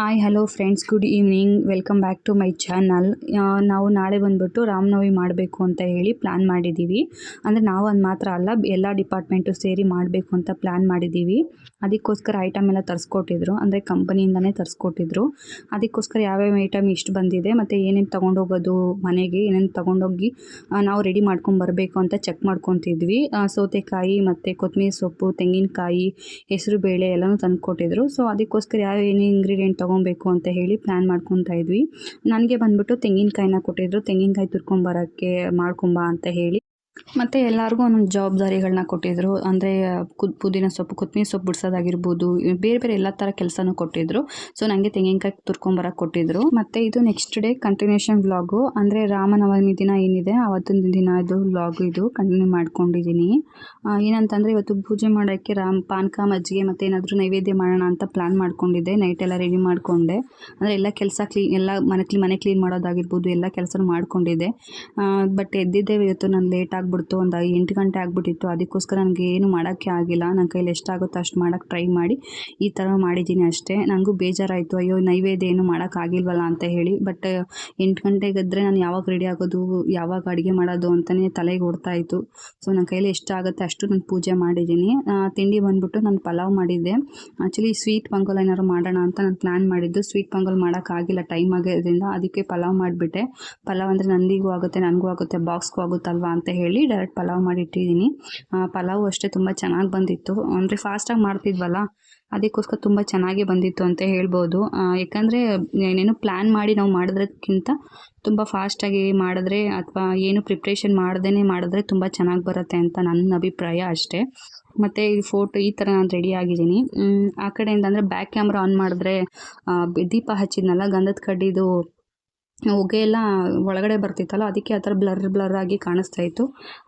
Hi hello friends good evening welcome back to my channel ನಾವು ನಾಳೆ ಬಂದುಬಿಟ್ಟು ರಾಮನವಮಿ ಮಾಡಬೇಕು ಅಂತ ಹೇಳಿ ಪ್ಲ್ಯಾನ್ ಮಾಡಿದ್ದೀವಿ. ಅಂದರೆ ನಾವು ಅದು ಮಾತ್ರ ಅಲ್ಲ, ಎಲ್ಲ ಡಿಪಾರ್ಟ್ಮೆಂಟು ಸೇರಿ ಮಾಡಬೇಕು ಅಂತ ಪ್ಲ್ಯಾನ್ ಮಾಡಿದ್ದೀವಿ. ಅದಕ್ಕೋಸ್ಕರ ಐಟಮ್ ಎಲ್ಲ ತರಿಸ್ಕೊಟ್ಟಿದ್ರು. ಅಂದರೆ ಕಂಪನಿಯಿಂದನೇ ತರಿಸ್ಕೊಟ್ಟಿದ್ರು. ಅದಕ್ಕೋಸ್ಕರ ಯಾವ್ಯಾವ ಐಟಮ್ ಇಷ್ಟು ಬಂದಿದೆ, ಮತ್ತು ಏನೇನು ತೊಗೊಂಡೋಗೋದು, ಮನೆಗೆ ಏನೇನು ತೊಗೊಂಡೋಗಿ ನಾವು ರೆಡಿ ಮಾಡ್ಕೊಂಬರ್ಬೇಕು ಅಂತ ಚೆಕ್ ಮಾಡ್ಕೊತಿದ್ವಿ. ಸೌತೆಕಾಯಿ ಮತ್ತು ಕೊತ್ತಂಬರಿ ಸೊಪ್ಪು, ತೆಂಗಿನಕಾಯಿ, ಹೆಸರು ಬೇಳೆ ಎಲ್ಲನೂ ತಂದುಕೊಟ್ಟಿದ್ರು. ಸೊ ಅದಕ್ಕೋಸ್ಕರ ಯಾವ ಏನೇನು ಇಂಗ್ರೀಡಿಯೆಂಟ್ ತೊಗೊಬೇಕು ಅಂತ ಹೇಳಿ ಪ್ಲ್ಯಾನ್ ಮಾಡ್ಕೊತಾ ಇದ್ವಿ. ನನಗೆ ಬಂದ್ಬಿಟ್ಟು ತೆಂಗಿನಕಾಯಿನ ಕೊಟ್ಟಿದ್ರು. ತೆಂಗಿನಕಾಯಿ ತುರ್ಕೊಂಬರೋಕ್ಕೆ ಮಾಡ್ಕೊಂಬಾ ಅಂತ ಹೇಳಿ ಮತ್ತು ಎಲ್ಲರಿಗೂ ಒಂದೊಂದು ಜವಾಬ್ದಾರಿಗಳನ್ನ ಕೊಟ್ಟಿದ್ದರು ಅಂದರೆ ಕುದ್ ಪುದೀನ ಸೊಪ್ಪು ಕೊತ್ತಂಬರಿ ಸೊಪ್ಪು ಬಿಡ್ಸೋದಾಗಿರ್ಬೋದು ಬೇರೆ ಬೇರೆ ಎಲ್ಲ ಥರ ಕೆಲಸನೂ ಕೊಟ್ಟಿದ್ದರು ಸೊ ನನಗೆ ತೆಂಗಿನಕಾಯಿ ತುರ್ಕೊಂಬರಕ್ಕೆ ಕೊಟ್ಟಿದ್ದರು ಮತ್ತು ಇದು ನೆಕ್ಸ್ಟ್ ಡೇ ಕಂಟಿನ್ಯೂಷನ್ ವ್ಲಾಗು ಅಂದರೆ, ರಾಮನವಮಿ ದಿನ ಏನಿದೆ ಆವತ್ತಿನ ದಿನ ಇದು ವ್ಲಾಗು ಇದು. ಕಂಟಿನ್ಯೂ ಮಾಡ್ಕೊಂಡಿದ್ದೀನಿ ಏನಂತಂದರೆ, ಇವತ್ತು ಪೂಜೆ ಮಾಡೋಕ್ಕೆ ರಾಮ್ ಪಾನಕ ಮಜ್ಜಿಗೆ ಮತ್ತು ಏನಾದರೂ ನೈವೇದ್ಯ ಮಾಡೋಣ ಅಂತ ಪ್ಲ್ಯಾನ್ ಮಾಡ್ಕೊಂಡಿದ್ದೆ. ನೈಟ್ ಎಲ್ಲ ರೆಡಿ ಮಾಡಿಕೊಂಡೆ. ಅಂದರೆ, ಎಲ್ಲ ಕೆಲಸ ಕ್ಲೀನ್ ಎಲ್ಲ ಮನೆ ಕ್ಲೀನ್ ಮನೆ ಕ್ಲೀನ್ ಮಾಡೋದಾಗಿರ್ಬೋದು, ಎಲ್ಲ ಕೆಲಸನೂ ಮಾಡ್ಕೊಂಡಿದ್ದೆ. ಬಟ್ ಎದ್ದಿದ್ದೆ ಇವತ್ತು, ನಾನು ಲೇಟ್ ಆಗಿಬಿಡ್ತು. ಒಂದು ಎಂಟು ಗಂಟೆ ಆಗಿಬಿಟ್ಟಿತ್ತು. ಅದಕ್ಕೋಸ್ಕರ ನನಗೆ ಏನು ಮಾಡೋಕ್ಕೆ ಆಗಿಲ್ಲ. ನನ್ನ ಕೈಲಿ ಎಷ್ಟಾಗುತ್ತೋ ಅಷ್ಟು ಮಾಡೋಕ್ಕೆ ಟ್ರೈ ಮಾಡಿ. ಈ ಥರ ಮಾಡಿದ್ದೀನಿ ಅಷ್ಟೇ. ನನಗೂ ಬೇಜಾರಾಯಿತು. ಅಯ್ಯೋ, ನೈವೇದ್ಯ ಏನು ಮಾಡೋಕ್ಕಾಗಿಲ್ವಲ್ಲ ಅಂತ ಹೇಳಿ. ಬಟ್ ಎಂಟು ಗಂಟೆಗೆ ಎದ್ದರೆ ನಾನು ಯಾವಾಗ ರೆಡಿ ಆಗೋದು, ಯಾವಾಗ ಅಡುಗೆ ಮಾಡೋದು ಅಂತಲೇ ತಲೆಗೆ ಓಡ್ತಾ ಇತ್ತು. ಸೊ, ನನ್ನ ಕೈಲಿ ಎಷ್ಟಾಗುತ್ತೆ ಅಷ್ಟು ನಾನು ಪೂಜೆ ಮಾಡಿದ್ದೀನಿ. ತಿಂಡಿ ಬಂದುಬಿಟ್ಟು ನಾನು ಪಲಾವ್ ಮಾಡಿದ್ದೆ. ಆ್ಯಕ್ಚುಲಿ ಸ್ವೀಟ್ ಪೊಂಗಲ್ ಏನಾದ್ರು ಮಾಡೋಣ ಅಂತ ನಾನು ಪ್ಲ್ಯಾನ್ ಮಾಡಿದ್ದು. ಸ್ವೀಟ್ ಪೊಂಗಲ್ ಮಾಡೋಕ್ಕಾಗಿಲ್ಲ ಟೈಮ್ ಆಗಿರೋದ್ರಿಂದ ಅದಕ್ಕೆ ಪಲಾವ್ ಮಾಡಿಬಿಟ್ಟೆ. ಪಲಾವ್ ಅಂದರೆ ನಂದಿಗೂ ಆಗುತ್ತೆ, ನನಗೂ ಆಗುತ್ತೆ, ಬಾಕ್ಸ್ಗೂ ಆಗುತ್ತಲ್ವಾ ಅಂತ ಹೇಳಿ ಡೈರೆಕ್ಟ್ ಪಲಾವ್ ಮಾಡಿಟ್ಟಿದ್ದೀನಿ. ಪಲಾವ್ ಅಷ್ಟೇ ತುಂಬ ಚೆನ್ನಾಗಿ ಬಂದಿತ್ತು. ಅಂದರೆ ಫಾಸ್ಟಾಗಿ ಮಾಡ್ತಿದ್ವಲ್ಲ, ಅದಕ್ಕೋಸ್ಕರ ತುಂಬ ಚೆನ್ನಾಗಿ ಬಂದಿತ್ತು ಅಂತ ಹೇಳ್ಬೋದು. ಯಾಕಂದರೆ ಏನೇನು ಪ್ಲ್ಯಾನ್ ಮಾಡಿ ನಾವು ಮಾಡೋದಕ್ಕಿಂತ ತುಂಬ ಫಾಸ್ಟಾಗಿ ಮಾಡಿದ್ರೆ ಅಥವಾ ಏನು ಪ್ರಿಪ್ರೇಷನ್ ಮಾಡ್ದೇ ಮಾಡಿದ್ರೆ ತುಂಬ ಚೆನ್ನಾಗಿ ಬರುತ್ತೆ ಅಂತ ನನ್ನ ಅಭಿಪ್ರಾಯ ಅಷ್ಟೇ. ಮತ್ತು ಈ ಫೋಟೋ ಈ ಥರ ನಾನು ರೆಡಿ ಆಗಿದ್ದೀನಿ. ಆ ಕಡೆಯಿಂದ ಅಂದರೆ ಬ್ಯಾಕ್ ಕ್ಯಾಮ್ರಾ ಆನ್ ಮಾಡಿದ್ರೆ ದೀಪ ಹಚ್ಚಿದ್ನಲ್ಲ, ಗಂಧದ ಕಡ್ಡಿದು ಹೊಗೆ ಎಲ್ಲ ಒಳಗಡೆ ಬರ್ತಿತ್ತಲ್ಲ, ಅದಕ್ಕೆ ಆ ಥರ ಬ್ಲರ್ ಬ್ಲರ್ ಆಗಿ ಕಾಣಿಸ್ತಾ ಇತ್ತು.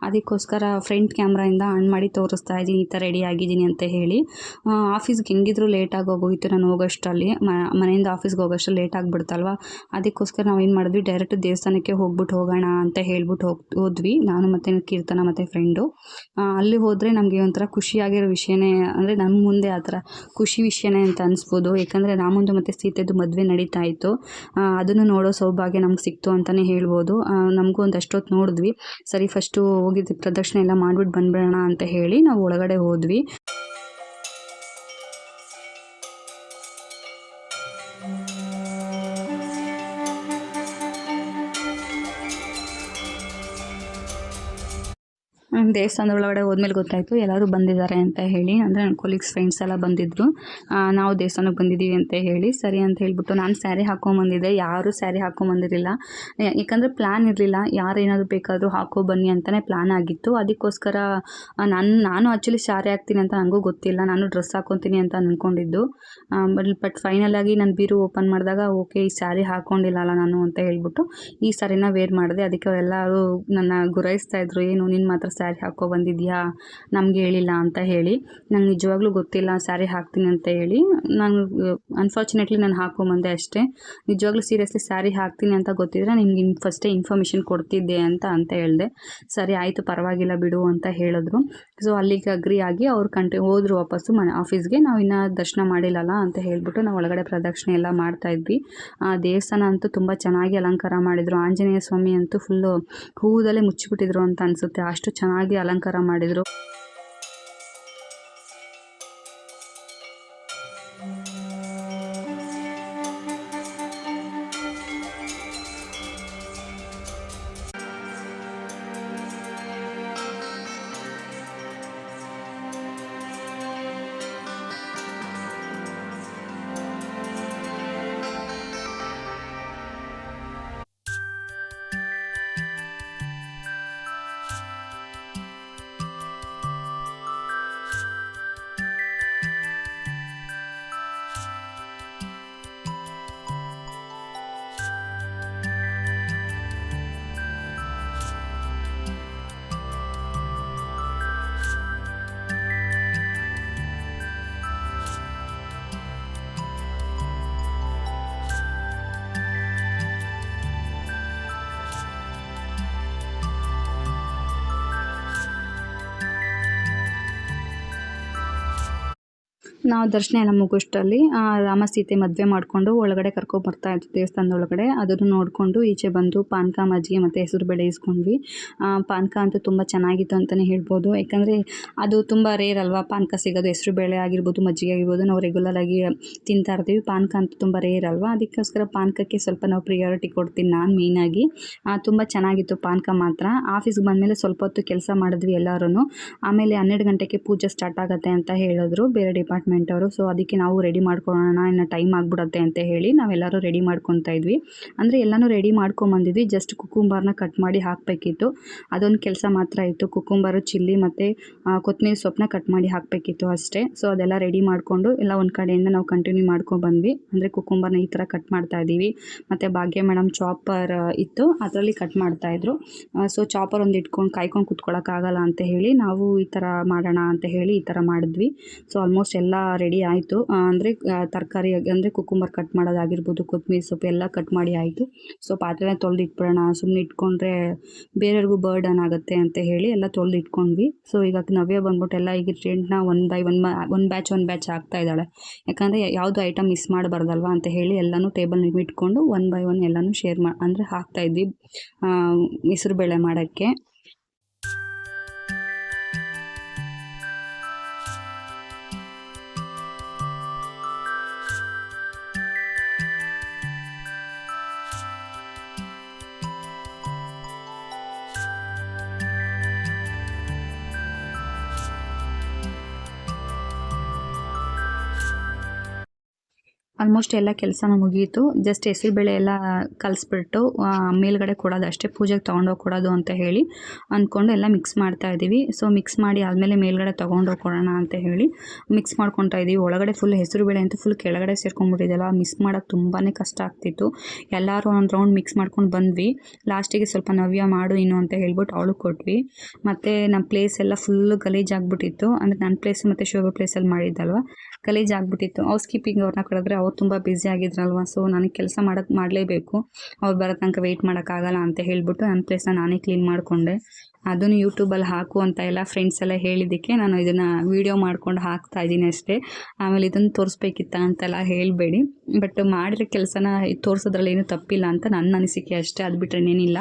ಅದಕ್ಕೋಸ್ಕರ ಫ್ರಂಟ್ ಕ್ಯಾಮ್ರಾಯಿಂದ ಆನ್ ಮಾಡಿ ತೋರಿಸ್ತಾ ಇದ್ದೀನಿ, ಈ ಥರ ರೆಡಿ ಆಗಿದ್ದೀನಿ ಅಂತ ಹೇಳಿ. ಆಫೀಸ್ಗೆ ಹೆಂಗಿದ್ರು ಲೇಟಾಗಿ ಹೋಗೋಯಿತು ನಾನು ಹೋಗೋಷ್ಟರಲ್ಲಿ. ಮನೆಯಿಂದ ಆಫೀಸ್ಗೆ ಹೋಗೋಷ್ಟು ಲೇಟ್ ಆಗಿಬಿಡ್ತಲ್ವ? ಅದಕ್ಕೋಸ್ಕರ ನಾವು ಏನು ಮಾಡಿದ್ವಿ ಡೈರೆಕ್ಟ್ ದೇವಸ್ಥಾನಕ್ಕೆ ಹೋಗ್ಬಿಟ್ಟು ಹೋಗೋಣ ಅಂತ ಹೇಳ್ಬಿಟ್ಟು ಹೋಗ್, ಹೋದ್ವಿ. ನಾನು ಮತ್ತು ಕೀರ್ತನ ಮತ್ತು ಫ್ರೆಂಡು ಅಲ್ಲಿ ಹೋದರೆ ನಮಗೆ ಒಂಥರ ಖುಷಿಯಾಗಿರೋ ವಿಷಯನೇ, ಅಂದರೆ ನಮ್ಮ ಮುಂದೆ ಆ ಥರ ಖುಷಿ ವಿಷಯನೇ ಅಂತ ಅನಿಸ್ಬೋದು. ಯಾಕಂದರೆ ರಾಮಂದು ಮತ್ತು ಸೀತೆದು ಮದುವೆ ನಡೀತಾ ಇತ್ತು. ಅದನ್ನು ನೋಡೋ ಸೌಭಾಗ್ಯ ನಮ್ಗೆ ಸಿಕ್ತು ಅಂತಲೇ ಹೇಳ್ಬೋದು. ನಮಗೂ ಒಂದು ಅಷ್ಟೊತ್ತು ನೋಡಿದ್ವಿ. ಸರಿ ಫಸ್ಟು ಹೋಗಿದ್ದು ಪ್ರದಕ್ಷಿಣೆ ಎಲ್ಲ ಮಾಡ್ಬಿಟ್ಟು ಬಂದ್ಬಿಡೋಣ ಅಂತ ಹೇಳಿ ನಾವು ಒಳಗಡೆ ಹೋದ್ವಿ. ದೇವಸ್ಥಾನದ ಒಳಗಡೆ ಹೋದ್ಮೇಲೆ ಗೊತ್ತಾಯಿತು, ಎಲ್ಲರೂ ಬಂದಿದ್ದಾರೆ ಅಂತ ಹೇಳಿ, ಅಂದರೆ ನನ್ನ ಕೊಲೀಗ್ಸ್ ಫ್ರೆಂಡ್ಸ್ ಎಲ್ಲ ಬಂದಿದ್ದರು ನಾವು ದೇವಸ್ಥಾನಕ್ಕೆ ಬಂದಿದ್ದೀವಿ ಅಂತ ಹೇಳಿ, ಸರಿ ಅಂತ ಹೇಳ್ಬಿಟ್ಟು ನಾನು ಸ್ಯಾರಿ ಹಾಕೊಂಬಂದಿದ್ದೆ. ಯಾರೂ ಸ್ಯಾರಿ ಹಾಕೊಂಬಂದಿರಲಿಲ್ಲ. ಯಾಕಂದರೆ ಪ್ಲ್ಯಾನ್ ಇರಲಿಲ್ಲ. ಯಾರು ಏನಾದರೂ ಬೇಕಾದರೂ ಹಾಕೋ, ಬನ್ನಿ ಅಂತಲೇ ಪ್ಲ್ಯಾನ್ ಆಗಿತ್ತು. ಅದಕ್ಕೋಸ್ಕರ ನಾನು ನಾನು ಆ್ಯಕ್ಚುಲಿ ಸ್ಯಾರಿ ಹಾಕ್ತೀನಿ ಅಂತ ನನಗೂ ಗೊತ್ತಿಲ್ಲ. ನಾನು ಡ್ರೆಸ್ ಹಾಕ್ಕೊತೀನಿ ಅಂತ ಅಂದ್ಕೊಂಡಿದ್ದು ಬಟ್ ಬಟ್ ಫೈನಲ್ ಆಗಿ ನಾನು ಬೀರು ಓಪನ್ ಮಾಡಿದಾಗ, ಓಕೆ, ಈ ಸ್ಯಾರಿ ಹಾಕ್ಕೊಂಡಿಲ್ಲಲ್ಲ ನಾನು ಅಂತ ಹೇಳ್ಬಿಟ್ಟು ಈ ಸ್ಯಾರಿನ ವೇರ್ ಮಾಡಿದೆ. ಅದಕ್ಕೆ ಅವರೆಲ್ಲರೂ ನನ್ನ ಗುರಾಯಿಸ್ತಾ ಇದ್ರು. ಏನು ನಿನ್ನ ಮಾತ್ರ ಸ್ಯಾರಿ ಹಾಕೋ ಬಂದಿದ್ಯಾ? ನಮ್ಗೆ ಹೇಳಿಲ್ಲ ಅಂತ ಹೇಳಿ. ನಂಗೆ ನಿಜವಾಗ್ಲೂ ಗೊತ್ತಿಲ್ಲ, ಸ್ಯಾರಿ ಹಾಕ್ತೀನಿ ಅಂತ ಹೇಳಿ. ನಾನು ಅನ್ಫಾರ್ಚುನೇಟ್ಲಿ ನಾನು ಹಾಕೊಂಬಂದೆ ಅಷ್ಟೇ. ನಿಜವಾಗ್ಲೂ ಸೀರಿಯಸ್ಲಿ ಸ್ಯಾರಿ ಹಾಕ್ತೀನಿ ಅಂತ ಗೊತ್ತಿದ್ರೆ ನಿಮ್ಗೆ ಇನ್ ಫಸ್ಟೇ ಇನ್ಫಾರ್ಮೇಷನ್ ಕೊಡ್ತಿದ್ದೆ ಅಂತ ಅಂತ ಹೇಳಿದೆ. ಸರಿ, ಆಯಿತು, ಪರವಾಗಿಲ್ಲ ಬಿಡು ಅಂತ ಹೇಳಿದ್ರು. ಸೊ ಅಲ್ಲಿಗೆ ಅಗ್ರಿ ಆಗಿ ಅವ್ರು ಕಂಟಿ ಹೋದ್ರು ವಾಪಸ್ಸು ಮನೆ ಆಫೀಸ್ಗೆ ನಾವು ಇನ್ನೂ ದರ್ಶನ ಮಾಡಿಲ್ಲಲ್ಲ ಅಂತ ಹೇಳಿಬಿಟ್ಟು ನಾವು ಒಳಗಡೆ ಪ್ರದಕ್ಷಿಣೆ ಎಲ್ಲ ಮಾಡ್ತಾ ಇದ್ವಿ. ಆ ದೇವಸ್ಥಾನ ಅಂತೂ ತುಂಬ ಚೆನ್ನಾಗಿ ಅಲಂಕಾರ ಮಾಡಿದರು. ಆಂಜನೇಯ ಸ್ವಾಮಿ ಅಂತೂ ಫುಲ್ಲು ಹೂದಲ್ಲೇ ಮುಚ್ಚಿಬಿಟ್ಟಿದ್ರು ಅಂತ ಅನಿಸುತ್ತೆ. ಅಷ್ಟು ಚೆನ್ನಾಗಿ ಅಲಂಕಾರ ಮಾಡಿದರು. ನಾವು ದರ್ಶನ ಎಲ್ಲ ಮುಗಿಸ್ಟಲ್ಲಿ ರಾಮ ಸೀತೆ ಮದುವೆ ಮಾಡಿಕೊಂಡು ಒಳಗಡೆ ಕರ್ಕೊಂಡು ಬರ್ತಾ ಇದ್ವಿ ದೇವಸ್ಥಾನದ ಒಳಗಡೆ ಅದನ್ನು ನೋಡಿಕೊಂಡು ಈಚೆ ಬಂದು ಪಾನಕ ಮಜ್ಜಿಗೆ ಮತ್ತು ಹೆಸರು ಬೇಳೆ ಇಸ್ಕೊಂಡ್ವಿ ಪಾನಕ ಅಂತೂ ತುಂಬ ಚೆನ್ನಾಗಿತ್ತು ಅಂತಲೇ ಹೇಳ್ಬೋದು. ಯಾಕಂದರೆ ಅದು ತುಂಬ ರೇರ್ ಅಲ್ವಾ? ಪಾನಕ ಸಿಗೋದು ಹೆಸರು ಬೇಳೆ ಆಗಿರ್ಬೋದು, ಮಜ್ಜಿಗೆ ಆಗಿರ್ಬೋದು, ನಾವು ರೆಗ್ಯುಲರ್ ಆಗಿ ತಿಂತಾ ಇರ್ತೀವಿ. ಪಾನಕ ಅಂತೂ ತುಂಬ ರೇರ್ ಅಲ್ವಾ? ಅದಕ್ಕೋಸ್ಕರ ಪಾನಕಕ್ಕೆ ಸ್ವಲ್ಪ ನಾವು ಪ್ರಿಯಾರಿಟಿ ಕೊಡ್ತೀನಿ ನಾನು ಮೇಯ್ನಾಗಿ ತುಂಬ ಚೆನ್ನಾಗಿತ್ತು ಪಾನಕ ಮಾತ್ರ. ಆಫೀಸ್ಗೆ ಬಂದಮೇಲೆ ಸ್ವಲ್ಪ ಹೊತ್ತು ಕೆಲಸ ಮಾಡಿದ್ವಿ ಎಲ್ಲರೂ ಆಮೇಲೆ ಹನ್ನೆರಡು ಗಂಟೆಗೆ ಪೂಜೆ ಸ್ಟಾರ್ಟ್ ಆಗುತ್ತೆ ಅಂತ ಹೇಳಿದ್ರು. ಬೇರೆ ಡಿಪಾರ್ಟ್ಮೆಂಟ್ ಅವರು. ಸೊ ಅದಕ್ಕೆ ನಾವು ರೆಡಿ ಮಾಡ್ಕೊಳ್ಳೋಣ, ಇನ್ನು ಟೈಮ್ ಆಗಿಬಿಡುತ್ತೆ ಅಂತ ಹೇಳಿ ನಾವೆಲ್ಲರೂ ರೆಡಿ ಮಾಡ್ಕೊತಾ ಇದ್ವಿ. ಅಂದರೆ ಎಲ್ಲನೂ ರೆಡಿ ಮಾಡ್ಕೊಂಬಂದಿದ್ವಿ. ಜಸ್ಟ್ ಕುಕುಂಬಾರ್ನ ಕಟ್ ಮಾಡಿ ಹಾಕಬೇಕಿತ್ತು. ಅದೊಂದು ಕೆಲಸ ಮಾತ್ರ ಇತ್ತು. ಕುಕುಂಬಾರು, ಚಿಲ್ಲಿ ಮತ್ತು ಕೊತ್ತಂಬರಿ ಸೊಪ್ಪನ್ನ ಕಟ್ ಮಾಡಿ ಹಾಕಬೇಕಿತ್ತು ಅಷ್ಟೇ. ಸೊ ಅದೆಲ್ಲ ರೆಡಿ ಮಾಡಿಕೊಂಡು ಎಲ್ಲ ಒಂದು ಕಡೆಯಿಂದ ನಾವು ಕಂಟಿನ್ಯೂ ಮಾಡ್ಕೊಂಡು ಬಂದ್ವಿ ಅಂದರೆ ಕುಕುಂಬಾರ್ನ ಈ ಥರ ಕಟ್ ಮಾಡ್ತಾ ಇದ್ದೀವಿ. ಮತ್ತು ಭಾಗ್ಯ ಮೇಡಮ್ ಚಾಪರ್ ಇತ್ತು. ಅದರಲ್ಲಿ ಕಟ್ ಮಾಡ್ತಾಯಿದ್ರು ಸೊ ಚಾಪರ್ ಒಂದು ಇಟ್ಕೊಂಡು ಕಾಯ್ಕೊಂಡು ಕುತ್ಕೊಳ್ಳೋಕ್ಕಾಗಲ್ಲ ಅಂತ ಹೇಳಿ ನಾವು ಈ ಥರ ಮಾಡೋಣ ಅಂತ ಹೇಳಿ ಈ ಥರ ಮಾಡಿದ್ವಿ. ಸೊ ಆಲ್ಮೋಸ್ಟ್ ಎಲ್ಲ ರೆಡಿ ಆಯಿತು. ಅಂದರೆ ತರಕಾರಿ, ಅಂದರೆ ಕುಕುಂಬರ್ ಕಟ್ ಮಾಡೋದಾಗಿರ್ಬೋದು, ಕೊತ್ತಂಬರಿ ಸೊಪ್ಪು ಎಲ್ಲ ಕಟ್ ಮಾಡಿ ಆಯಿತು. ಸೊ, ಪಾತ್ರೆನ ತೊಳೆದು ಇಟ್ಬಿಡೋಣ ಸುಮ್ಮನೆ ಇಟ್ಕೊಂಡ್ರೆ ಬೇರೆಯವ್ರಿಗೂ ಬರ್ಡನ್ ಆಗುತ್ತೆ ಅಂತ ಹೇಳಿ ಎಲ್ಲ ತೊಳೆದು ಇಟ್ಕೊಂಡ್ವಿ ಸೊ, ಈಗ ನವ್ಯ ಬಂದ್ಬಿಟ್ಟು ಎಲ್ಲ ಈಗ ಟ್ರೆಂಡ್ನ one by one one batch one batch ಆಗ್ತಾ ಇದ್ದಾಳೆ. ಯಾಕಂದರೆ ಯಾವುದು ಐಟಮ್ ಮಿಸ್ ಮಾಡಬಾರ್ದಲ್ವಾ ಅಂತ ಹೇಳಿ ಎಲ್ಲನೂ ಟೇಬಲ್ ಇಟ್ಕೊಂಡು ಒನ್ ಬೈ ಒನ್ ಎಲ್ಲನೂ ಶೇರ್ ಮಾ, ಅಂದರೆ ಹಾಕ್ತಾಯಿದ್ವಿ ಹೆಸರು ಬೇಳೆ ಮಾಡೋಕ್ಕೆ. ಆಲ್ಮೋಸ್ಟ್ ಎಲ್ಲ ಕೆಲಸನೂ ಮುಗಿಯಿತು ಜಸ್ಟ್ ಹೆಸರುಬೇಳೆ ಎಲ್ಲ ಕಲಿಸ್ಬಿಟ್ಟು ಮೇಲ್ಗಡೆ ಕೊಡೋದು ಅಷ್ಟೇ. ಪೂಜೆಗೆ ತೊಗೊಂಡೋಗಿ ಕೊಡೋದು ಅಂತ ಹೇಳಿ ಅಂದ್ಕೊಂಡು ಎಲ್ಲ ಮಿಕ್ಸ್ ಮಾಡ್ತಾ ಇದ್ದೀವಿ. ಸೊ ಮಿಕ್ಸ್ ಮಾಡಿ ಆದಮೇಲೆ ಮೇಲ್ಗಡೆ ತೊಗೊಂಡೋಗಿ ಕೊಡೋಣ ಅಂತ ಹೇಳಿ ಮಿಕ್ಸ್ ಮಾಡ್ಕೊತಾ ಇದ್ದೀವಿ. ಒಳಗಡೆ ಫುಲ್ ಹೆಸರುಬೇಳೆ ಅಂತ ಫುಲ್ ಕೆಳಗಡೆ ಸೇರ್ಕೊಂಡ್ಬಿಟ್ಟಿದ್ದಲ್ಲ ಮಿಕ್ಸ್ ಮಾಡೋಕ್ಕೆ ತುಂಬಾ ಕಷ್ಟ ಆಗ್ತಿತ್ತು. ಎಲ್ಲರೂ ಒಂದು ರೌಂಡ್ ಮಿಕ್ಸ್ ಮಾಡ್ಕೊಂಡು ಬಂದ್ವಿ. ಲಾಸ್ಟಿಗೆ ಸ್ವಲ್ಪ ನವ್ಯ ಮಾಡು ಇನ್ನು ಅಂತ ಹೇಳ್ಬಿಟ್ಟು ಅವಳು ಕೊಟ್ವಿ. ಮತ್ತು ನಮ್ಮ ಪ್ಲೇಸ್ ಎಲ್ಲ ಫುಲ್ಲು ಗಲೀಜಾಗ್ಬಿಟ್ಟಿತ್ತು ಅಂದರೆ ನನ್ನ ಪ್ಲೇಸ್ ಮತ್ತು ಶೋಭಾ ಪ್ಲೇಸಲ್ಲಿ ಮಾಡಿದ್ದಲ್ವ? ಗಲೀಜಾಗ್ಬಿಟ್ಟಿತ್ತು ಹೌಸ್ ಕೀಪಿಂಗ್ ಅವ್ರನ್ನ ಕರೆದ್ರೆ ಅವ್ರು ತುಂಬ ಬ್ಯುಸಿ ಆಗಿದ್ರಲ್ವ? ಸೊ ನನಗೆ ಕೆಲಸ ಮಾಡೋಕ್ಕೆ ಮಾಡಲೇಬೇಕು. ಅವ್ರು ಬರೋ ತನಕ ವೆಯ್ಟ್ ಮಾಡೋಕ್ಕಾಗಲ್ಲ ಅಂತ ಹೇಳಿಬಿಟ್ಟು ನನ್ನ ಪ್ಲೇಸ್ನ ನಾನೇ ಕ್ಲೀನ್ ಮಾಡಿಕೊಂಡೆ. ಅದನ್ನು ಯೂಟ್ಯೂಬಲ್ಲಿ ಹಾಕು ಅಂತ ಎಲ್ಲ ಫ್ರೆಂಡ್ಸ್ ಎಲ್ಲ ಹೇಳಿದ್ದಕ್ಕೆ ನಾನು ಇದನ್ನು ವೀಡಿಯೋ ಮಾಡ್ಕೊಂಡು ಹಾಕ್ತಾ ಇದ್ದೀನಿ ಅಷ್ಟೇ. ಆಮೇಲೆ ಇದನ್ನು ತೋರಿಸ್ಬೇಕಿತ್ತ ಅಂತೆಲ್ಲ ಹೇಳಬೇಡಿ. ಬಟ್ ಮಾಡಿರೋ ಕೆಲಸನ ತೋರಿಸೋದ್ರಲ್ಲಿ ಏನೂ ತಪ್ಪಿಲ್ಲ ಅಂತ ನನ್ನ ಅನಿಸಿಕೆ ಅಷ್ಟೇ. ಅದು ಬಿಟ್ಟರೆ ಏನಿಲ್ಲ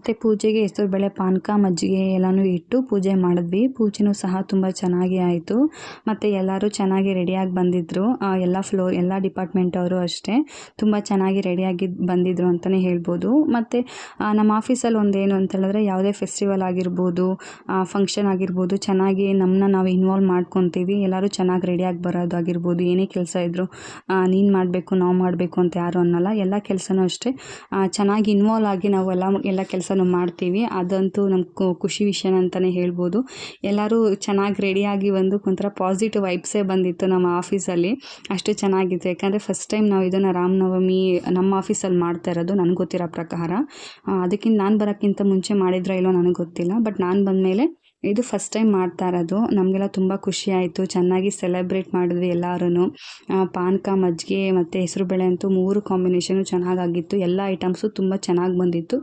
ಮತ್ತು ಪೂಜೆಗೆ ಹೆಸರು ಬೇಳೆ ಪಾನಕ, ಮಜ್ಜಿಗೆ ಎಲ್ಲನೂ ಇಟ್ಟು ಪೂಜೆ ಮಾಡಿದ್ವಿ. ಪೂಜೆನೂ ಸಹ ತುಂಬ ಚೆನ್ನಾಗಿ ಆಯಿತು. ಮತ್ತು ಎಲ್ಲರೂ ಚೆನ್ನಾಗಿ ರೆಡಿಯಾಗಿ ಬಂದಿದ್ದರು ಎಲ್ಲ ಫ್ಲೋ ಎಲ್ಲ ಡಿಪಾರ್ಟ್ಮೆಂಟ್ ಅವರು ಅಷ್ಟೇ ತುಂಬ ಚೆನ್ನಾಗಿ ರೆಡಿಯಾಗಿ ಬಂದಿದ್ದರು ಅಂತಲೇ ಹೇಳ್ಬೋದು. ಮತ್ತು ನಮ್ಮ ಆಫೀಸಲ್ಲಿ ಒಂದೇನು ಅಂತ ಹೇಳಿದ್ರೆ ಯಾವುದೇ ಫೆಸ್ಟಿವಲ್ ಆಗಿರ್ಬೋದು ಫಂಕ್ಷನ್ ಆಗಿರ್ಬೋದು, ಚೆನ್ನಾಗಿ ನಮ್ಮನ್ನ ನಾವು ಇನ್ವಾಲ್ವ್ ಮಾಡ್ಕೊತೀವಿ. ಎಲ್ಲರೂ ಚೆನ್ನಾಗಿ ರೆಡಿಯಾಗಿ ಬರೋದಾಗಿರ್ಬೋದು ಏನೇ ಕೆಲಸ ಇದ್ದರೂ ನೀನು ಮಾಡಬೇಕು, ನಾವು ಮಾಡಬೇಕು ಅಂತ ಯಾರು ಅನ್ನಲ್ಲ. ಎಲ್ಲ ಕೆಲಸನೂ ಅಷ್ಟೇ. ಚೆನ್ನಾಗಿ ಇನ್ವಾಲ್ವ್ ಆಗಿ ನಾವು ಎಲ್ಲ ಎಲ್ಲ ಕೆಲಸನೂ ಮಾಡ್ತೀವಿ. ಅದಂತೂ ನಮ್ಗೆ ಖುಷಿ ವಿಷಯ ಅಂತಲೇ ಹೇಳ್ಬೋದು. ಎಲ್ಲರೂ ಚೆನ್ನಾಗಿ ರೆಡಿಯಾಗಿ ಒಂದು ಒಂಥರ ಪಾಸಿಟಿವ್ ವೈಬ್ಸೇ ಬಂದಿತ್ತು ನಮ್ಮ ಆಫೀಸಲ್ಲಿ. ಅಷ್ಟು ಚೆನ್ನಾಗಿತ್ತು. ಯಾಕಂದರೆ ಫಸ್ಟ್ ಟೈಮ್ ನಾವು ಇದನ್ನು ರಾಮನವಮಿ ನಮ್ಮ ಆಫೀಸಲ್ಲಿ ಮಾಡ್ತಾ ಇರೋದು ನನಗೆ ಗೊತ್ತಿರೋ ಪ್ರಕಾರ. ಅದಕ್ಕಿಂತ ನಾನು ಬರೋಕ್ಕಿಂತ ಮುಂಚೆ ಮಾಡಿದ್ರೋ ಇಲ್ಲೋ ನನಗೆ ಗೊತ್ತಿಲ್ಲ. ಬಟ್ ನಾನು ಬಂದಮೇಲೆ ಇದು ಫಸ್ಟ್ ಟೈಮ್ ಮಾಡ್ತಾ ಇರೋದು. ನಮಗೆಲ್ಲ ತುಂಬ ಖುಷಿ ಆಯಿತು. ಚೆನ್ನಾಗಿ ಸೆಲೆಬ್ರೇಟ್ ಮಾಡಿದ್ವಿ ಎಲ್ಲರೂ ಪಾನಕ, ಮಜ್ಜಿಗೆ ಮತ್ತು ಹೆಸರುಬೇಳೆ ಅಂತೂ ಮೂರು ಕಾಂಬಿನೇಷನು ಚೆನ್ನಾಗಾಗಿತ್ತು. ಎಲ್ಲ ಐಟಮ್ಸು ತುಂಬ ಚೆನ್ನಾಗಿ ಬಂದಿತ್ತು.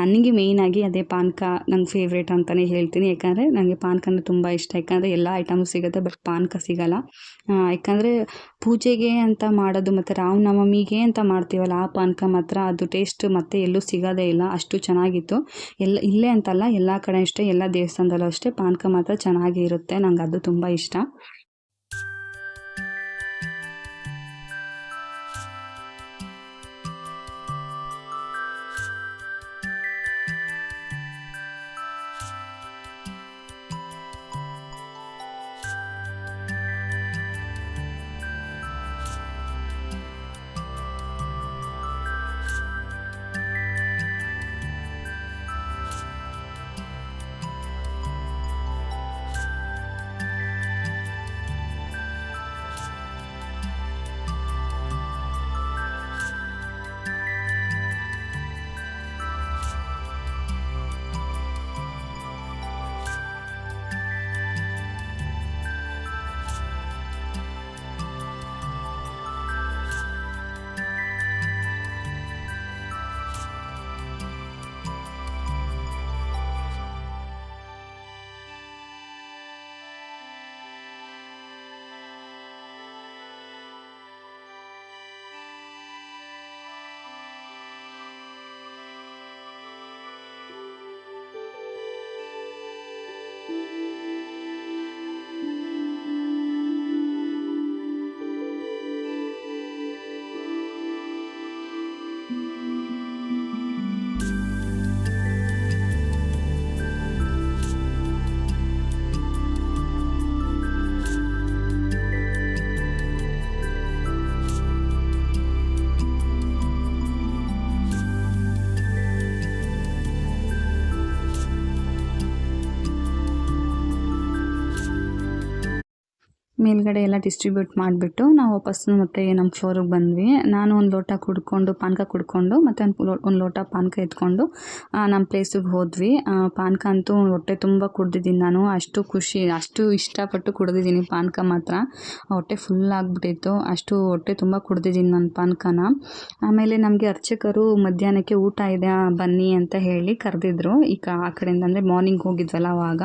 ನನಗೆ ಮೇಯ್ನಾಗಿ ಅದೇ ಪಾನಕ ನಂಗೆ ಫೇವ್ರೇಟ್ ಅಂತಲೇ ಹೇಳ್ತೀನಿ. ಯಾಕಂದರೆ ನನಗೆ ಪಾನಕ ಅಂದರೆ ತುಂಬ ಇಷ್ಟ. ಯಾಕಂದರೆ ಎಲ್ಲ ಐಟಮ್ಸ್ ಸಿಗುತ್ತೆ ಬಟ್ ಪಾನಕ ಸಿಗಲ್ಲ. ಯಾಕಂದರೆ ಪೂಜೆಗೆ ಅಂತ ಮಾಡೋದು ಮತ್ತು ರಾಮನವಮಿಗೆ ಅಂತ ಮಾಡ್ತೀವಲ್ಲ, ಆ ಪಾನಕ ಮಾತ್ರ ಅದು ಟೇಸ್ಟ್ ಮತ್ತೆ ಎಲ್ಲೂ ಸಿಗೋದೇ ಇಲ್ಲ. ಅಷ್ಟು ಚೆನ್ನಾಗಿತ್ತು. ಎಲ್ಲ, ಇಲ್ಲೇ ಅಂತಲ್ಲ, ಎಲ್ಲ ಕಡೆ ಅಷ್ಟೇ, ಎಲ್ಲ ದೇವಸ್ಥಾನದಲ್ಲೂ ಅಷ್ಟೇ ಪಾನಕ ಮಾತ್ರ ಚೆನ್ನಾಗಿ ಇರುತ್ತೆ ನಂಗೆ ಅದು ತುಂಬ ಇಷ್ಟ. ಮೇಲ್ಗಡೆ ಎಲ್ಲ ಡಿಸ್ಟ್ರಿಬ್ಯೂಟ್ ಮಾಡಿಬಿಟ್ಟು ನಾವು ವಾಪಸ್ ಮತ್ತೆ ನಮ್ಮ ಫ್ಲೋರಿಗೆ ಬಂದ್ವಿ. ನಾನು ಒಂದು ಲೋಟ ಕುಡ್ಕೊಂಡು, ಪಾನಕ ಕುಡ್ಕೊಂಡು ಮತ್ತು ಒಂದು ಒಂದು ಲೋಟ ಪಾನಕ ಎತ್ಕೊಂಡು ನಮ್ಮ ಪ್ಲೇಸಿಗೆ ಹೋದ್ವಿ. ಪಾನಕ ಅಂತೂ ಹೊಟ್ಟೆ ತುಂಬ ಕುಡ್ದಿದ್ದೀನಿ ನಾನು. ಅಷ್ಟು ಖುಷಿ, ಅಷ್ಟು ಇಷ್ಟಪಟ್ಟು ಕುಡ್ದಿದ್ದೀನಿ ಪಾನಕ ಮಾತ್ರ. ಹೊಟ್ಟೆ ಫುಲ್ ಆಗಿಬಿಟ್ಟಿತ್ತು. ಅಷ್ಟು ಹೊಟ್ಟೆ ತುಂಬ ಕುಡ್ದಿದ್ದೀನಿ ನಾನು ಪಾನಕನ. ಆಮೇಲೆ ನಮಗೆ ಅರ್ಚಕರು ಮಧ್ಯಾಹ್ನಕ್ಕೆ ಊಟ ಇದೆ ಬನ್ನಿ ಅಂತ ಹೇಳಿ ಕರೆದಿದ್ರು. ಈಗ ಆ ಕಡೆಯಿಂದ ಅಂದರೆ ಮಾರ್ನಿಂಗ್ ಹೋಗಿದ್ವಲ್ಲ ಅವಾಗ.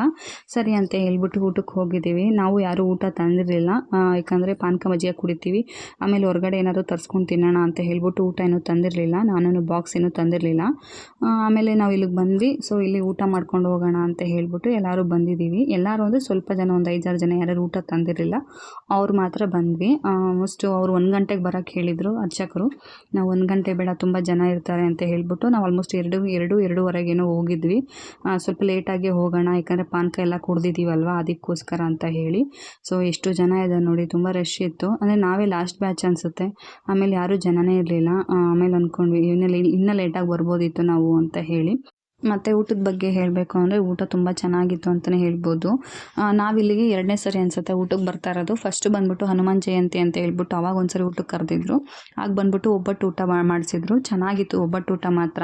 ಸರಿ ಅಂತ ಹೇಳ್ಬಿಟ್ಟು ಊಟಕ್ಕೆ ಹೋಗಿದ್ದೀವಿ. ನಾವು ಯಾರೂ ಊಟ ತಂದಿರಲಿಲ್ಲ. ಯಾಕಂದರೆ ಪಾನಕ ಮಜ್ಜಿಗೆ ಕುಡಿತೀವಿ. ಆಮೇಲೆ ಹೊರಗಡೆ ಏನಾದರೂ ತರಿಸ್ಕೊಂಡು ತಿನ್ನೋಣ ಅಂತ ಹೇಳ್ಬಿಟ್ಟು ಊಟ ಏನೂ ತಂದಿರಲಿಲ್ಲ. ನಾನು ಬಾಕ್ಸ್ ಏನೂ ತಂದಿರಲಿಲ್ಲ. ಆಮೇಲೆ ನಾವು ಇಲ್ಲಿಗೆ ಬಂದ್ವಿ. ಸೊ, ಇಲ್ಲಿ ಊಟ ಮಾಡ್ಕೊಂಡು ಹೋಗೋಣ ಅಂತ ಹೇಳ್ಬಿಟ್ಟು ಎಲ್ಲರೂ ಬಂದಿದ್ದೀವಿ ಎಲ್ಲರೂ ಅಂದರೆ ಸ್ವಲ್ಪ ಜನ, ಒಂದು ಐದಾರು ಜನ ಯಾರು ಊಟ ತಂದಿರಲಿಲ್ಲ. ಅವ್ರು ಮಾತ್ರ ಬಂದ್ವಿ. ಆಲ್ಮೋಸ್ಟ್ ಅವ್ರು ಒಂದು ಗಂಟೆಗೆ ಬರೋಕ್ಕೆ ಹೇಳಿದರು ಅರ್ಚಕರು. ನಾವು ಒಂದು ಗಂಟೆ ಬೇಡ, ತುಂಬ ಜನ ಇರ್ತಾರೆ ಅಂತ ಹೇಳ್ಬಿಟ್ಟು ನಾವು ಆಲ್ಮೋಸ್ಟ್ ಎರಡು ಎರಡು ಎರಡೂವರೆಗೇನೋ ಹೋಗಿದ್ವಿ. ಸ್ವಲ್ಪ ಲೇಟಾಗಿ ಹೋಗೋಣ. ಯಾಕಂದರೆ ಪಾನಕ ಎಲ್ಲ ಕುಡ್ದಿದ್ದೀವಲ್ವ ಅದಕ್ಕೋಸ್ಕರ ಅಂತ ಹೇಳಿ. ಸೊ, ಎಷ್ಟು ಜನ ಇದ್ದಾರೆ ನೋಡಿ, ತುಂಬ ರಶ್ ಇತ್ತು. ಅಂದರೆ ನಾವೇ ಲಾಸ್ಟ್ ಬ್ಯಾಚ್ ಅನಿಸುತ್ತೆ. ಆಮೇಲೆ ಯಾರೂ ಜನನೇ ಇರಲಿಲ್ಲ. ಆಮೇಲೆ ಅಂದ್ಕೊಂಡ್ವಿ ಇನ್ನೂ ಇನ್ನೂ ಲೇಟಾಗಿ ಬರ್ಬೋದಿತ್ತು ನಾವು ಅಂತ ಹೇಳಿ. ಮತ್ತು ಊಟದ ಬಗ್ಗೆ ಹೇಳಬೇಕು ಅಂದರೆ ಊಟ ತುಂಬ ಚೆನ್ನಾಗಿತ್ತು ಅಂತಲೇ ಹೇಳ್ಬೋದು. ನಾವಿಲ್ಲಿಗೆ ಎರಡನೇ ಸರಿ ಅನಿಸುತ್ತೆ ಊಟಕ್ಕೆ ಬರ್ತಾ ಇರೋದು. ಫಸ್ಟ್ ಬಂದ್ಬಿಟ್ಟು ಹನುಮಾನ್ ಜಯಂತಿ ಅಂತ ಹೇಳ್ಬಿಟ್ಟು ಅವಾಗ ಒಂದು ಸರಿ ಊಟಕ್ಕೆ ಕರೆದಿದ್ರು. ಆಗ ಬಂದ್ಬಿಟ್ಟು ಒಬ್ಬಟ್ಟು ಊಟ ಮಾಡಿಸಿದ್ರು. ಚೆನ್ನಾಗಿತ್ತು ಒಬ್ಬಟ್ಟು ಊಟ ಮಾತ್ರ.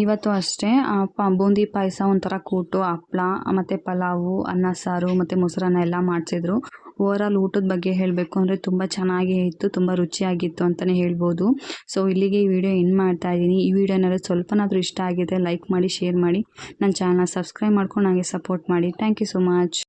ಇವತ್ತು ಅಷ್ಟೇ ಪ, ಬೂಂದಿ ಪಾಯಸ ಒಂಥರ ಕೂಟು, ಹಪ್ಳ, ಮತ್ತು ಪಲಾವು, ಅನ್ನ ಸಾರು, ಮತ್ತು ಮೊಸರನ್ನ ಎಲ್ಲ ಮಾಡಿಸಿದ್ರು. ಓವರಾಲ್ ಊಟದ ಬಗ್ಗೆ ಹೇಳಬೇಕು ಅಂದರೆ ತುಂಬ ಚೆನ್ನಾಗೇ ಇತ್ತು, ತುಂಬ ರುಚಿಯಾಗಿತ್ತು ಅಂತಲೇ ಹೇಳ್ಬೋದು. ಸೊ ಇಲ್ಲಿಗೆ ಈ ವಿಡಿಯೋ ಎಂಡ್ ಮಾಡ್ತಾ ಇದ್ದೀನಿ. ಈ ವಿಡಿಯೋ ಏನಾದರೂ ಸ್ವಲ್ಪನಾದರೂ ಇಷ್ಟ ಆಗಿದೆ ಲೈಕ್ ಮಾಡಿ ಶೇರ್ ಮಾಡಿ. ನನ್ನ ಚಾನಲ್ ಸಬ್ಸ್ಕ್ರೈಬ್ ಮಾಡ್ಕೊಂಡು ನನಗೆ ಸಪೋರ್ಟ್ ಮಾಡಿ. Thank you so much